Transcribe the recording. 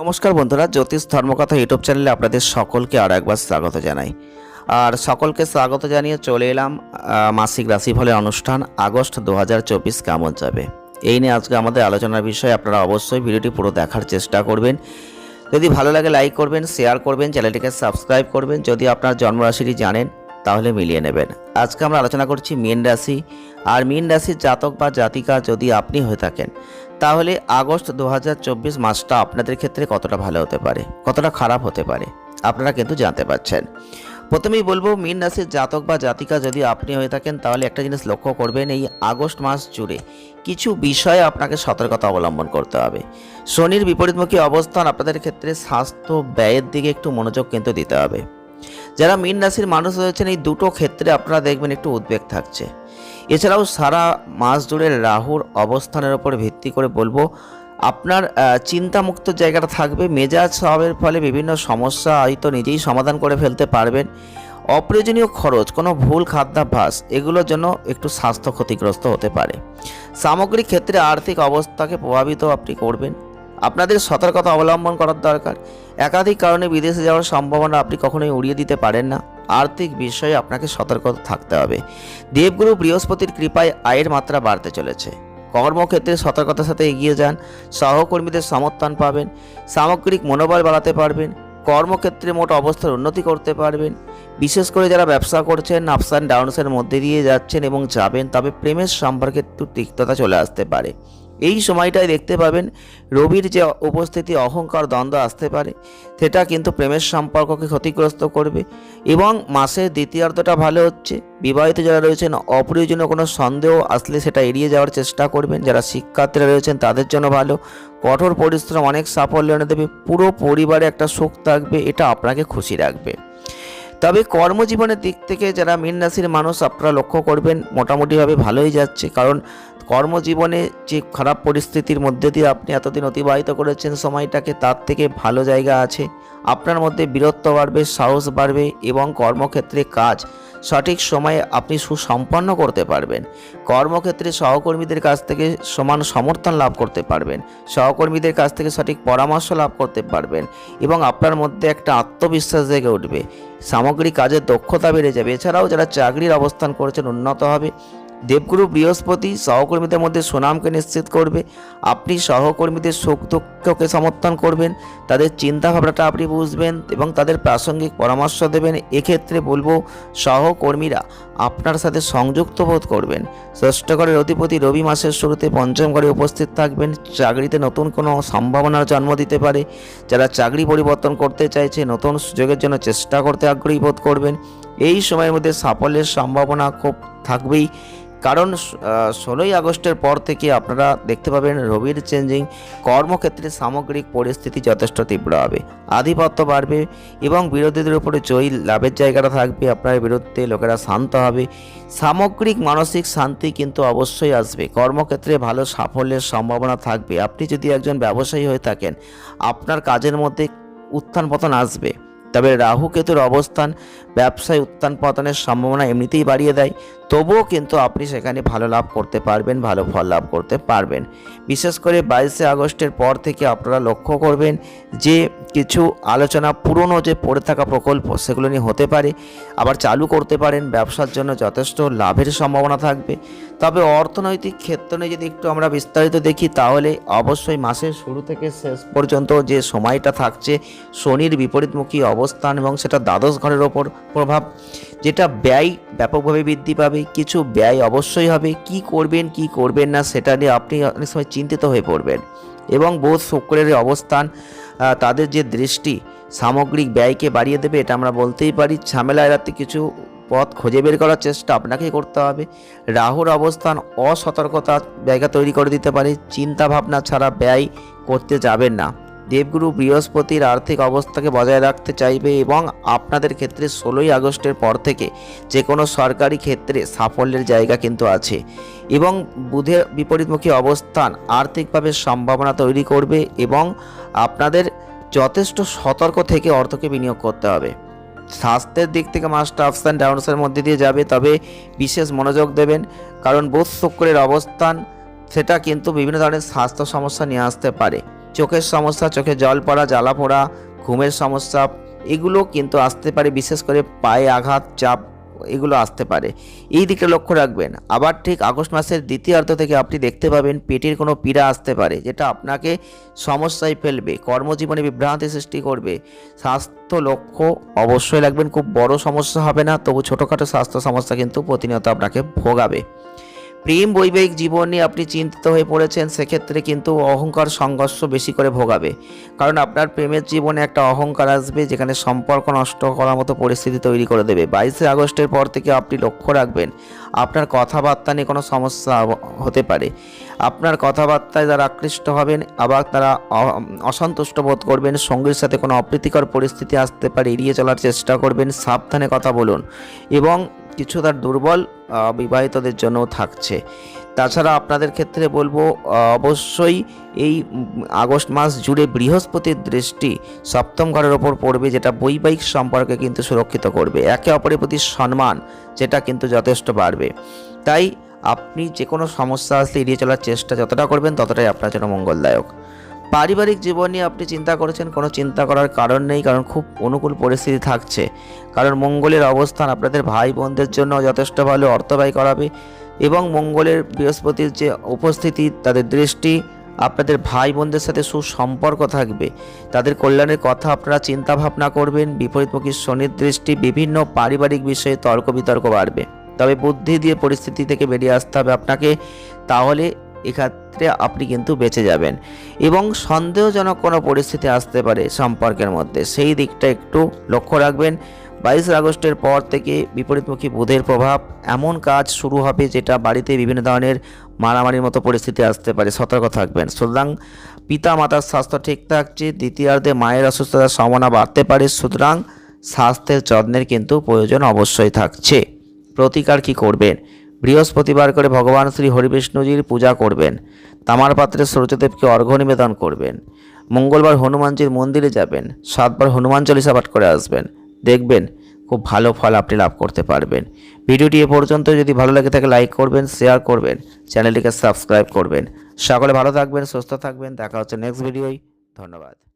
নমস্কার বন্ধুরা, জ্যোতিষ ধর্মকথা ইউটিউব চ্যানেলে আপনাদের সকলকে আর একবার স্বাগত জানাই। আর সকলকে স্বাগত জানিয়ে চলে এলাম মাসিক রাশিফলের অনুষ্ঠান, আগস্ট দু কেমন যাবে? এই নিয়ে আজকে আমাদের আলোচনার বিষয়ে, আপনারা অবশ্যই ভিডিওটি পুরো দেখার চেষ্টা করবেন। যদি ভালো লাগে লাইক করবেন, শেয়ার করবেন, চ্যানেলটিকে সাবস্ক্রাইব করবেন, যদি আপনার জন্মরাশিটি জানেন, তাহলে মিলিয়ে নেবেন। আজকে আমরা আলোচনা করছি মীন রাশি। আর মীন রাশির জাতক বা জাতিকা যদি আপনি হয়ে থাকেন তাহলে আগস্ট দু হাজার চব্বিশ মাসটা আপনাদের ক্ষেত্রে কতটা ভালো হতে পারে? কতটা খারাপ হতে পারে? আপনারা কিন্তু জানতে পারছেন। প্রথমেই বলব, মীন রাশির জাতক বা জাতিকা যদি আপনি হয়ে থাকেন, তাহলে একটা জিনিস লক্ষ্য করবেন, এই আগস্ট মাস জুড়ে কিছু বিষয়ে আপনাকে সতর্কতা অবলম্বন করতে হবে। শনির বিপরীতমুখী অবস্থান আপনাদের ক্ষেত্রে স্বাস্থ্য ব্যয়ের দিকে একটু মনোযোগ কিন্তু দিতে হবে। যারা মীন রাশির মানুষ রয়েছেন, এই দুটো ক্ষেত্রে আপনারা দেখবেন একটু উদ্বেগ থাকছে। এছাড়াও সারা মাস জুড়ে রাহুর অবস্থানের ওপর ভিত্তি করে বলব, আপনার চিন্তামুক্ত জায়গাটা থাকবে, মেজাজ স্বভাবের ফলে বিভিন্ন সমস্যা হয়তো নিজেই সমাধান করে ফেলতে পারবেন। অপ্রয়োজনীয় খরচ, কোনো ভুল খাদ্যাভ্যাস, এগুলোর জন্য একটু স্বাস্থ্য ক্ষতিগ্রস্ত হতে পারে। সামগ্রিক ক্ষেত্রে আর্থিক অবস্থাকে প্রভাবিত আপনি করবেন। আপনাদের সতর্কতা অবলম্বন করার দরকার। একাধিক কারণে বিদেশে যাওয়ার সম্ভাবনা আপনি কখনোই উড়িয়ে দিতে পারেন না। আর্থিক বিষয়ে আপনাকে সতর্ক থাকতে হবে। দেবগুরু বৃহস্পতির কৃপায় আয়ের মাত্রা বাড়তে চলেছে। কর্মক্ষেত্রে সতর্কতার সাথে এগিয়ে যান, সহকর্মীদের সমর্থন পাবেন, সামগ্রিক মনোবল বাড়াতে পারবেন, কর্মক্ষেত্রে মোট অবস্থার উন্নতি করতে পারবেন। বিশেষ করে যারা ব্যবসা করছেন, আপস অ্যান্ড ডাউনসের মধ্যে দিয়ে যাচ্ছেন এবং যাবেন, তবে প্রেমের সম্পর্কে একটু তিক্ততা চলে আসতে পারে। এই সময়টায় দেখতে পাবেন রবির যে উপস্থিতি, অহংকার, দ্বন্দ্ব আসতে পারে। সেটা কিন্তু প্রেমের সম্পর্ককে ক্ষতিগ্রস্ত করবে এবং মাসের দ্বিতীয়ার্ধটা ভালো হচ্ছে। বিবাহিত যারা রয়েছেন, অপ্রয়োজনীয় কোনো সন্দেহ আসলে সেটা এড়িয়ে যাওয়ার চেষ্টা করবেন। যারা শিক্ষার্থীরা রয়েছেন, তাদের জন্য ভালো। কঠোর পরিশ্রম, অনেক সাফল্য এনে দেবে। পুরো পরিবারে একটা সুখ থাকবে, এটা আপনাকে খুশি রাখবে। তবে কর্মজীবনের দিক থেকে যারা মীন রাশির মানুষ, আপনারা লক্ষ্য করবেন, মোটামুটিভাবে ভালোই যাচ্ছে। কারণ কর্মজীবনে যে খারাপ পরিস্থিতির মধ্যে দিয়ে আপনি এতদিন অতিবাহিত করেছেন সময়টাকে, তার থেকে ভালো জায়গা আছে। আপনার মধ্যে বীরত্ব বাড়বে, সাহস বাড়বে এবং কর্মক্ষেত্রে কাজ সঠিক সময়ে আপনি সুসম্পন্ন করতে পারবেন। কর্মক্ষেত্রে সহকর্মীদের কাছ থেকে সমান সমর্থন লাভ করতে পারবেন। সহকর্মীদের কাছ থেকে সঠিক পরামর্শ লাভ করতে পারবেন এবং আপনার মধ্যে একটা আত্মবিশ্বাস জেগে উঠবে। সামগ্রিক কাজের দক্ষতা বেড়ে যাবে। এছাড়াও যারা চাকরির অবস্থান করেছেন, উন্নত হবে। দেবগুরু বৃহস্পতি সহকর্মীদের মধ্যে সুনামকে নিশ্চিত করবে। আপনি সহকর্মীদের সুখ দুঃখকে সমর্থন করবেন, তাদের চিন্তাভাবনাটা আপনি বুঝবেন এবং তাদের প্রাসঙ্গিক পরামর্শ দেবেন। এক্ষেত্রে বলব, সহকর্মীরা আপনার সাথে সংযুক্ত বোধ করবেন। ষষ্ঠ ঘরের অধিপতি রবি মাসের শুরুতে পঞ্চম ঘরে উপস্থিত থাকবেন। চাকরিতে নতুন কোনো সম্ভাবনার জন্ম দিতে পারে। যারা চাকরি পরিবর্তন করতে চাইছে, নতুন সুযোগের জন্য চেষ্টা করতে আগ্রহী বোধ করবেন। এই সময়ের মধ্যে সাফল্যের সম্ভাবনা খুব থাকবেই। কারণ ষোলোই আগস্টের পর থেকে আপনারা দেখতে পাবেন রবির চেঞ্জিং, কর্মক্ষেত্রে সামগ্রিক পরিস্থিতি যথেষ্ট তীব্র হবে, আধিপত্য বাড়বে এবং বিরোধীদের উপরে জয়ী লাভের জায়গাটা থাকবে, আপনার বিরুদ্ধে লোকেরা শান্ত হবে। সামগ্রিক মানসিক শান্তি কিন্তু অবশ্যই আসবে, কর্মক্ষেত্রে ভালো সাফল্যের সম্ভাবনা থাকবে। আপনি যদি একজন ব্যবসায়ী হয়ে থাকেন, আপনার কাজের মধ্যে উত্থান পতন আসবে, তবে রাহু কেতুর অবস্থান ব্যবসায় উত্থান পতনের সম্ভাবনা এমনিতেই বাড়িয়ে দেয়। তবুও কিন্তু আপনি সেখানে ভালো লাভ করতে পারবেন, ভালো ফল লাভ করতে পারবেন। বিশেষ করে বাইশে আগস্টের পর থেকে আপনারা লক্ষ্য করবেন যে কিছু আলোচনা পুরনো যে পড়ে থাকা প্রকল্প, সেগুলো নিয়ে হতে পারে। আবার চালু করতে পারেন, ব্যবসার জন্য যথেষ্ট লাভের সম্ভাবনা থাকবে। তবে অর্থনৈতিক ক্ষেত্রে যদি একটু আমরা বিস্তারিত দেখি, তাহলে অবশ্যই মাসের শুরু থেকে শেষ পর্যন্ত যে সময়টা থাকছে, শনির বিপরীতমুখী অবস্থান এবং সেটা দ্বাদশ ঘরের ওপর প্রভাব, যেটা ব্যয় ব্যাপকভাবে বৃদ্ধি পাবে। কিছু ব্যয় অবশ্যই হবে, কি করবেন কি করবেন না সেটা নিয়ে আপনি অনেক সময় চিন্তিত হয়ে পড়বেন। এবং বোধ শুক্রের অবস্থান তাদের যে দৃষ্টি, সামগ্রিক ব্যয়কে বাড়িয়ে দেবে, এটা আমরা বলতেই পারি। ঝামেলা এড়াতে কিছু পথ খুঁজে বের করার চেষ্টা আপনাকেই করতে হবে। রাহুর অবস্থান, অসতর্কতা জায়গা তৈরি করে দিতে পারে। চিন্তা ভাবনা ছাড়া ব্যয় করতে যাবেন না। দেবগুরু বৃহস্পতির আর্থিক অবস্থাকে বজায় রাখতে চাইবে এবং আপনাদের ক্ষেত্রে ষোলোই আগস্টের পর থেকে যে কোনো সরকারি ক্ষেত্রে সাফল্যের জায়গা কিন্তু আছে। এবং বুধের বিপরীতমুখী অবস্থান আর্থিকভাবে সম্ভাবনা তৈরি করবে এবং আপনাদের যথেষ্ট সতর্ক থেকে অর্থকে বিনিয়োগ করতে হবে। স্বাস্থ্যের দিক থেকে মাসটা আপস অ্যান্ড ডাউনসের মধ্যে দিয়ে যাবে, তবে বিশেষ মনোযোগ দেবেন কারণ বোধ শুক্রের অবস্থান, সেটা কিন্তু বিভিন্ন ধরনের স্বাস্থ্য সমস্যা নিয়ে আসতে পারে। চোখের সমস্যা, চোখে জল পড়া, জ্বালা পোড়া, ঘুমের সমস্যা, এগুলো কিন্তু আসতে পারে, বিশেষ করে পায়ে আঘাত, চাপ, এগুলো আসতে পারে। এই দিকে লক্ষ্য রাখবেন। আবার ঠিক আগস্ট মাসের দ্বিতীয়ার্ধ থেকে আপনি দেখতে পাবেন, পেটের কোনো পীড়া আসতে পারে, যেটা আপনাকে সমস্যায় ফেলবে, কর্মজীবনে বিভ্রান্তি সৃষ্টি করবে। স্বাস্থ্য লক্ষ্য অবশ্যই রাখবেন, খুব বড় সমস্যা হবে না, তবু ছোটোখাটো স্বাস্থ্য সমস্যা কিন্তু প্রতিনিয়ত আপনাকে ভোগাবে। প্রেম বৈবাহিক জীবন নিয়ে আপনি চিন্তিত হয়ে পড়েছেন, সেক্ষেত্রে কিন্তু অহংকার সংঘর্ষ বেশি করে ভোগাবে। কারণ আপনার প্রেমের জীবনে একটা অহংকার আসবে, যেখানে সম্পর্ক নষ্ট করার মতো পরিস্থিতি তৈরি করে দেবে। বাইশে আগস্টের পর থেকে আপনি লক্ষ্য রাখবেন, আপনার কথাবার্তা নিয়ে কোনো সমস্যা হতে পারে। আপনার কথাবার্তায় যারা আকৃষ্ট হবেন, আবার তারা অসন্তুষ্ট বোধ করবেন, সঙ্গীর সাথে কোনো অপ্রীতিকর পরিস্থিতি আসতে পারে, এড়িয়ে চলার চেষ্টা করবেন, সাবধানে কথা বলুন এবং কিছু তার দুর্বল বিবাহিতদের জন্যও থাকছে। তাছাড়া আপনাদের ক্ষেত্রে বলব অবশ্যই এই আগস্ট মাস জুড়ে বৃহস্পতির দৃষ্টি সপ্তম ঘরের ওপর পড়বে, যেটা বৈবাহিক সম্পর্কে কিন্তু সুরক্ষিত করবে। একে অপরের প্রতি সম্মান, যেটা কিন্তু যথেষ্ট বাড়বে। তাই আপনি যে কোনো সমস্যা আসলে এড়িয়ে চলার চেষ্টা যতটা করবেন, ততটাই আপনার জন্য মঙ্গলদায়ক। পারিবারিক জীবন নিয়ে আপনি চিন্তা করেছেন, কোনো চিন্তা করার কারণ নেই, কারণ খুব অনুকূল পরিস্থিতি থাকছে। কারণ মঙ্গলের অবস্থান আপনাদের ভাই বোনদের জন্য যথেষ্ট ভালো অর্থ ব্যয় করাবে এবং মঙ্গলের বৃহস্পতির যে উপস্থিতি, তাদের দৃষ্টি, আপনাদের ভাই বোনদের সাথে সুসম্পর্ক থাকবে। তাদের কল্যাণের কথা আপনারা চিন্তা ভাবনা করবেন, বিপরীতমুখী শনির দৃষ্টি বিভিন্ন পারিবারিক বিষয়ে তর্ক বিতর্ক বাড়বে। তবে বুদ্ধি দিয়ে পরিস্থিতি থেকে বেরিয়ে আসতে হবে আপনাকে। তাহলে এক্ষেত্রে আপনি কিন্তু বেঁচে যাবেন এবং সন্দেহজনক কোনো পরিস্থিতি আসতে পারে সম্পর্কের মধ্যে। সেই দিকটা একটু লক্ষ্য রাখবেন। বাইশে আগস্টের পর থেকে বিপরীতমুখী বুধের প্রভাব এমন কাজ শুরু হবে যেটা বাড়িতে বিভিন্ন ধরনের মারামারির মতো পরিস্থিতি আসতে পারে। সতর্ক থাকবেন। সুতরাং পিতা মাতার স্বাস্থ্য ঠিক থাকছে, দ্বিতীয়ার্ধে মায়ের অসুস্থতার সম্ভাবনা বাড়তে পারে, সুতরাং স্বাস্থ্যের যত্নের কিন্তু প্রয়োজন অবশ্যই থাকছে। প্রতিকার কি করবেন? বৃহস্পতিবার করে ভগবান শ্রী হরিবিষ্ণুজির পূজা করবেন। তামার পাত্রে সূর্যদেবকে অর্ঘ্য নিবেদন করবেন। মঙ্গলবার হনুমানজির মন্দিরে যাবেন। সাতবার হনুমান চল্লিশা পাঠ করে আসবেন। দেখবেন খুব ভালো ফল আপনি লাভ করতে পারবেন। ভিডিওটি এ পর্যন্ত। যদি ভালো লাগে থাকে লাইক করবেন, শেয়ার করবেন, চ্যানেলটিকে সাবস্ক্রাইব করবেন। সকলে ভালো থাকবেন, সুস্থ থাকবেন। দেখা হচ্ছে নেক্সট ভিডিওয়। ধন্যবাদ।